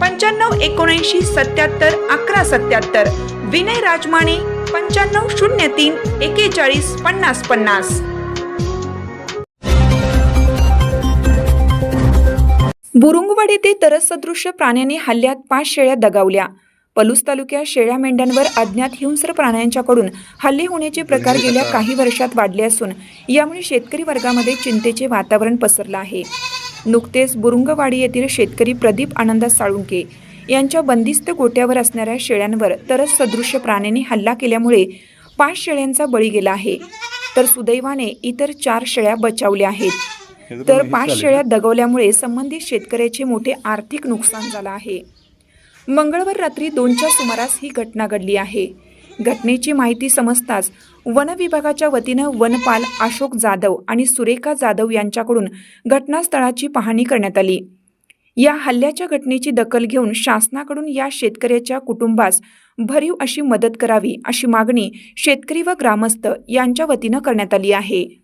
पंच्याण्णव एकोणऐंशी सत्याहत्तर अकरा सत्याहत्तर. विनय राजमाने पंच्याण्णव शून्य तीन एकेचाळीस पन्नास पन्नास. बुरुंगवाड येथे तरस सदृश्य प्राण्यांनी हल्ल्यात पाच शेळ्या दगावल्या. पलूस तालुक्यात शेळ्या मेंढ्यांवर अज्ञात हिंस्र प्राण्यांच्याकडून हल्ले होण्याचे प्रकार गेल्या काही वर्षात वाढले असून यामुळे शेतकरी वर्गामध्ये चिंतेचे वातावरण पसरलं आहे. नुकतेच बुरुंगवाडी येथील शेतकरी प्रदीप आनंद साळुंके यांच्या बंदिस्त गोट्यावर असणाऱ्या शेळ्यांवर तरस सदृश्य प्राण्यांनी हल्ला केल्यामुळे पाच शेळ्यांचा बळी गेला आहे. तर सुदैवाने इतर चार शेळ्या बचावल्या आहेत. तर पाच शेळ्या दगवल्यामुळे संबंधित शेतकऱ्याचे मोठे आर्थिक नुकसान झालं आहे. मंगळवार रात्री दोनच्या सुमारास ही घटना घडली आहे. घटनेची माहिती समजताच वन विभागाच्या वतीनं वनपाल अशोक जाधव आणि सुरेखा जाधव यांच्याकडून घटनास्थळाची पाहणी करण्यात आली. या हल्ल्याच्या घटनेची दखल घेऊन शासनाकडून या शेतकऱ्याच्या कुटुंबास भरीव अशी मदत करावी अशी मागणी शेतकरी व ग्रामस्थ यांच्या वतीनं करण्यात आली आहे.